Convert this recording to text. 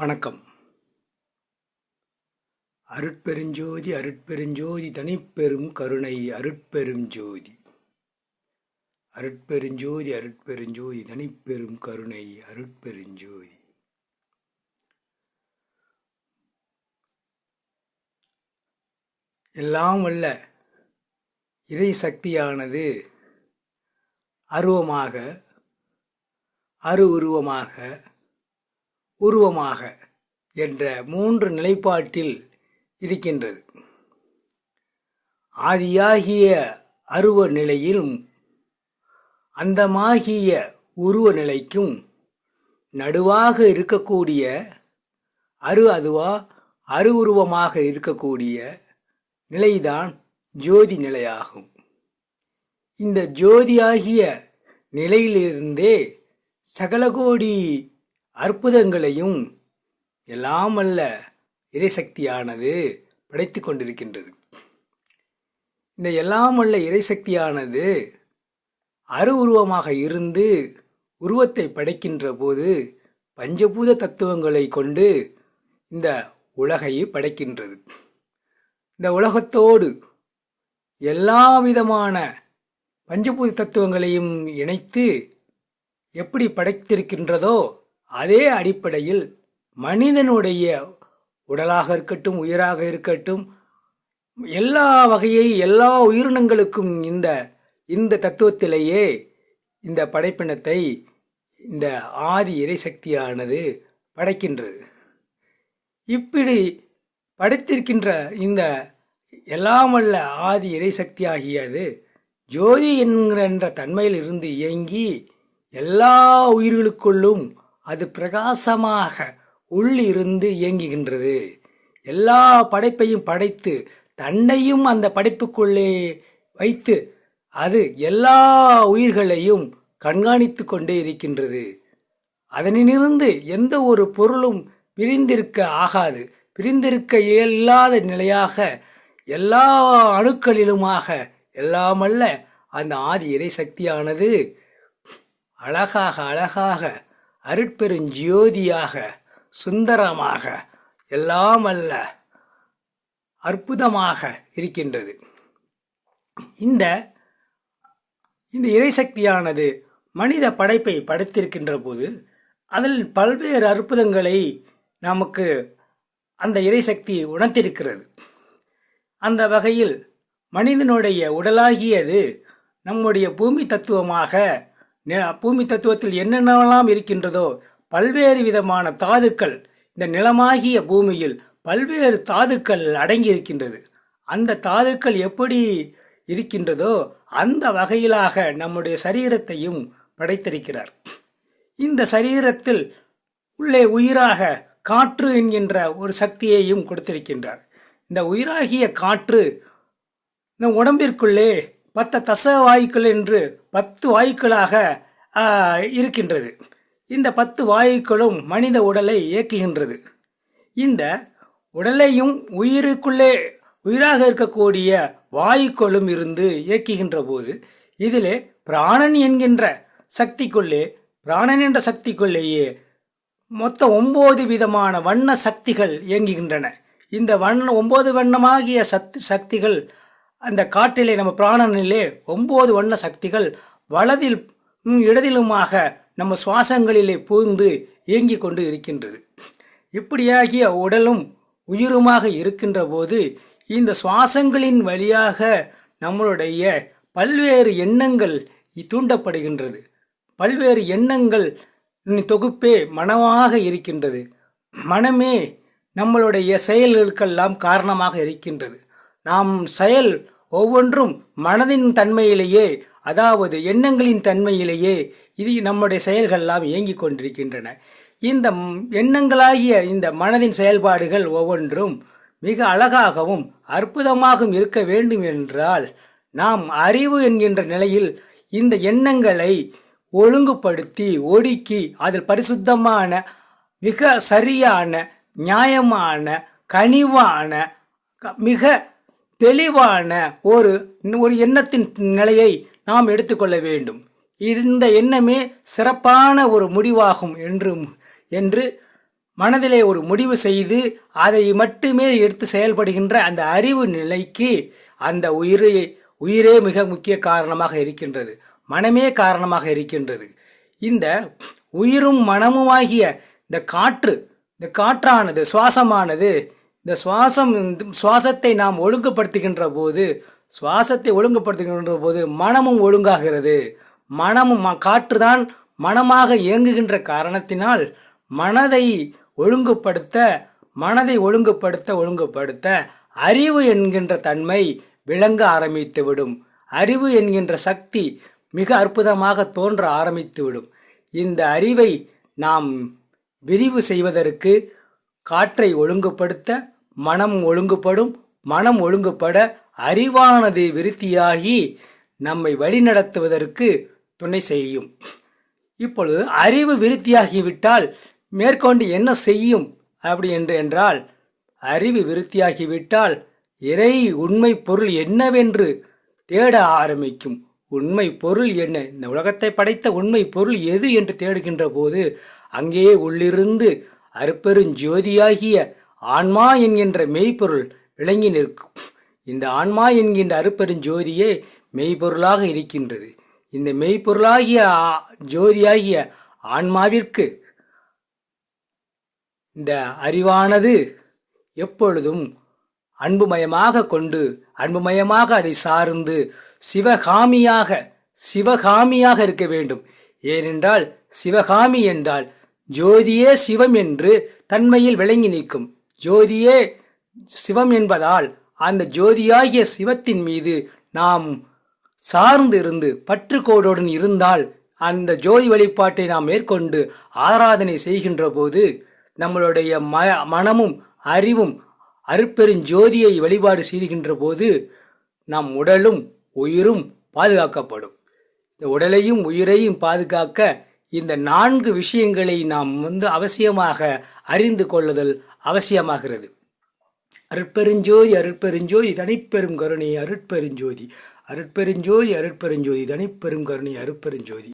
வணக்கம். அருட்பெருஞ்சோதி அருட்பெருஞ்சோதி தனிப்பெரும் கருணை அருட்பெருஞ்சோதி. அருட்பெருஞ்சோதி அருட்பெருஞ்சோதி தனிப்பெரும் கருணை அருட்பெருஞ்சோதி. எல்லாம் வல்ல இறை சக்தியானது அருவமாக அரு உருவமாக உருவமாக என்ற மூன்று நிலைப்பாட்டில் இருக்கின்றது. ஆதியாகிய அருவ நிலையிலும் அந்தமாகிய உருவ நிலைக்கும் நடுவாக இருக்கக்கூடிய அரு அதுவா அரு உருவமாக இருக்கக்கூடிய நிலைதான் ஜோதி நிலையாகும். இந்த ஜோதியாகிய நிலையிலிருந்தே சகலகோடி அற்புதங்களையும் எல்லாமல்ல இறைசக்தியானது படைத்து கொண்டிருக்கின்றது. இந்த எல்லாமல்ல இறைசக்தியானது அரு உருவமாக இருந்து உருவத்தை படைக்கின்ற போது பஞ்சபூத தத்துவங்களை கொண்டு இந்த உலகை படைக்கின்றது. இந்த உலகத்தோடு எல்லா விதமான பஞ்சபூத தத்துவங்களையும் இணைத்து எப்படி படைத்திருக்கின்றதோ அதே அடிப்படையில் மனிதனுடைய உடலாக இருக்கட்டும் உயிராக இருக்கட்டும் எல்லா வகையை எல்லா உயிரினங்களுக்கும் இந்த இந்த தத்துவத்திலேயே இந்த படைப்பினத்தை இந்த ஆதி இறைசக்தியானது படைக்கின்றது. இப்படி படைத்திருக்கின்ற இந்த எல்லாமல்ல ஆதி இறைசக்தி ஆகியது ஜோதி என்கிற தன்மையில் இருந்து இயங்கி எல்லா உயிர்களுக்குள்ளும் அது பிரகாசமாக உள்ளிருந்து இயங்குகின்றது. எல்லா படைப்பையும் படைத்து தன்னையும் அந்த படைப்புக்குள்ளே வைத்து அது எல்லா உயிர்களையும் கண்காணித்து கொண்டே இருக்கின்றது. அதனிலிருந்து எந்த ஒரு பொருளும் பிரிந்திருக்க ஆகாது. பிரிந்திருக்க இயலாத நிலையாக எல்லா அணுக்களிலுமாக எல்லாமல்ல. அந்த ஆதி இறை சக்தியானது அழகாக அழகாக அருட்பெருஞ்சோதியாக சுந்தரமாக எல்லாமல்ல அற்புதமாக இருக்கின்றது. இந்த இந்த இறைசக்தியானது மனித படைப்பை படைத்திருக்கின்ற போது அதில் பல்வேறு அற்புதங்களை நமக்கு அந்த இறைசக்தி உணர்த்திருக்கிறது. அந்த வகையில் மனிதனுடைய உடலாகியது நம்முடைய பூமி தத்துவமாக பூமி தத்துவத்தில் என்னென்னலாம் இருக்கின்றதோ பல்வேறு விதமான தாதுக்கள் இந்த நிலமாகிய பூமியில் பல்வேறு தாதுக்கள் அடங்கி இருக்கின்றது அந்த தாதுக்கள் எப்படி இருக்கின்றதோ அந்த வகையிலாக நம்முடைய சரீரத்தையும் படைத்திருக்கிறார். இந்த சரீரத்தில் உள்ளே உயிராக காற்று என்கின்ற ஒரு சக்தியையும் கொடுத்திருக்கின்றார். இந்த உயிராகிய காற்று இந்த உடம்பிற்குள்ளே பத்த தச வாயுக்கள் என்று பத்து வாயுக்களாக இருக்கின்றது. இந்த பத்து வாயுக்களும் மனித உடலை இயக்குகின்றது. இந்த உடலையும் உயிருக்குள்ளே உயிராக இருக்கக்கூடிய வாயுக்களும் இருந்து இயக்குகின்ற போது இதிலே பிராணன் என்கின்ற சக்திக்குள்ளே பிராணன் என்ற சக்திக்குள்ளேயே மொத்த ஒம்பது விதமான வண்ண சக்திகள் இயங்குகின்றன. இந்த வண்ண ஒம்பது வண்ணமாகிய சக்தி சக்திகள் அந்த காற்றிலே நம்ம பிராணனிலே ஒம்பது வண்ண சக்திகள் வலதில் இடதிலுமாக நம்ம சுவாசங்களிலே பூந்து இயங்கி கொண்டு இருக்கின்றது. இப்படியாகிய உடலும் உயிருமாக இருக்கின்ற போது இந்த சுவாசங்களின் வழியாக நம்மளுடைய பல்வேறு எண்ணங்கள் தூண்டப்படுகின்றது. பல்வேறு எண்ணங்கள் தொகுப்பே மனமாக இருக்கின்றது. மனமே நம்மளுடைய செயல்களுக்கெல்லாம் காரணமாக இருக்கின்றது. நாம் செயல் ஒவ்வொன்றும் மனதின் தன்மையிலேயே அதாவது எண்ணங்களின் தன்மையிலேயே இது நம்முடைய செயல்கள்லாம் இயங்கிக் கொண்டிருக்கின்றன. இந்த எண்ணங்களாகிய இந்த மனதின் செயல்பாடுகள் ஒவ்வொன்றும் மிக அழகாகவும் அற்புதமாகவும் இருக்க வேண்டும் என்றால் நாம் அறிவு என்கின்ற நிலையில் இந்த எண்ணங்களை ஒழுங்குபடுத்தி ஒடுக்கி அதில் பரிசுத்தமான மிக சரியான நியாயமான கனிவான மிக தெளிவான ஒரு ஒரு எண்ணத்தின் நிலையை நாம் எடுத்துக்கொள்ள வேண்டும். இந்த எண்ணமே சிறப்பான ஒரு முடிவாகும் என்று என்று மனதிலே ஒரு முடிவு செய்து அதை மட்டுமே எடுத்து செயல்படுகின்ற அந்த அறிவு நிலைக்கு அந்த உயிரே உயிரே மிக முக்கிய காரணமாக இருக்கின்றது. மனமே காரணமாக இருக்கின்றது. இந்த உயிரும் மனமுமாகிய இந்த காற்று இந்த காற்றானது சுவாசமானது இந்த சுவாசம் சுவாசத்தை நாம் ஒழுங்குபடுத்துகின்ற போது சுவாசத்தை ஒழுங்குபடுத்துகின்ற போது மனமும் ஒழுங்காகிறது. மனமும் ம- காற்றுதான் மனமாக இயங்குகின்ற காரணத்தினால் மனதை ஒழுங்குபடுத்த மனதை ஒழுங்குபடுத்த ஒழுங்குபடுத்த அறிவு என்கின்ற தன்மை விளங்க ஆரம்பித்துவிடும். அறிவு என்கின்ற சக்தி மிக அற்புதமாக தோன்ற ஆரம்பித்துவிடும். இந்த அறிவை நாம் விரிவு செய்வதற்கு காற்றை ஒழுங்குபடுத்த மனம் ஒழுங்குபடும் மனம் ஒழுங்குபட அறிவானது விருத்தியாகி நம்மை வழிநடத்துவதற்கு துணை செய்யும். இப்பொழுது அறிவு விருத்தியாகிவிட்டால் மேற்கொண்டு என்ன செய்யும் அப்படி என்று என்றால் அறிவு விருத்தியாகிவிட்டால் இறை உண்மை பொருள் என்னவென்று தேட ஆரம்பிக்கும். உண்மை பொருள் என்ன? இந்த உலகத்தை படைத்த உண்மை பொருள் எது என்று தேடுகின்ற போது அங்கே உள்ளிருந்து அருப்பெருஞ்சோதியாகிய ஆன்மா என்கின்ற மெய்ப்பொருள் விளங்கி நிற்கும். இந்த ஆன்மா என்கின்ற அருப்பெருஞ்சோதியே மெய்ப்பொருளாக இருக்கின்றது. இந்த மெய்ப்பொருளாகிய ஜோதியாகிய ஆன்மாவிற்கு இந்த அறிவானது எப்பொழுதும் அன்புமயமாக கொண்டு அன்புமயமாக அதை சார்ந்து சிவகாமியாக சிவகாமியாக இருக்க வேண்டும். ஏனென்றால் சிவகாமி என்றால் ஜோதியே சிவம் என்று தன்மையில் விளங்கி நிற்கும். ஜோதியே சிவம் என்பதால் அந்த ஜோதியாகிய சிவத்தின் மீது நாம் சார்ந்து இருந்து பற்றுக்கோடுடன் இருந்தால் அந்த ஜோதி வழிபாட்டை நாம் மேற்கொண்டு ஆராதனை செய்கின்ற போது நம்மளுடைய ம மனமும் அறிவும் அருப்பெருஞ்சோதியை வழிபாடு செய்கின்ற போது நம் உடலும் உயிரும் பாதுகாக்கப்படும். இந்த உடலையும் உயிரையும் பாதுகாக்க இந்த நான்கு விஷயங்களை நாம் வந்து அவசியமாக அறிந்து கொள்ளுதல் அவசியமாகிறது. அருட்பெருஞ்சோதி அருட்பெருஞ்சோதி தனிப்பெரும் கருணை அருட்பெருஞ்சோதி. அருட்பெருஞ்சோதி அருட்பெருஞ்சோதி தனிப்பெரும் கருணை அருட்பெருஞ்சோதி.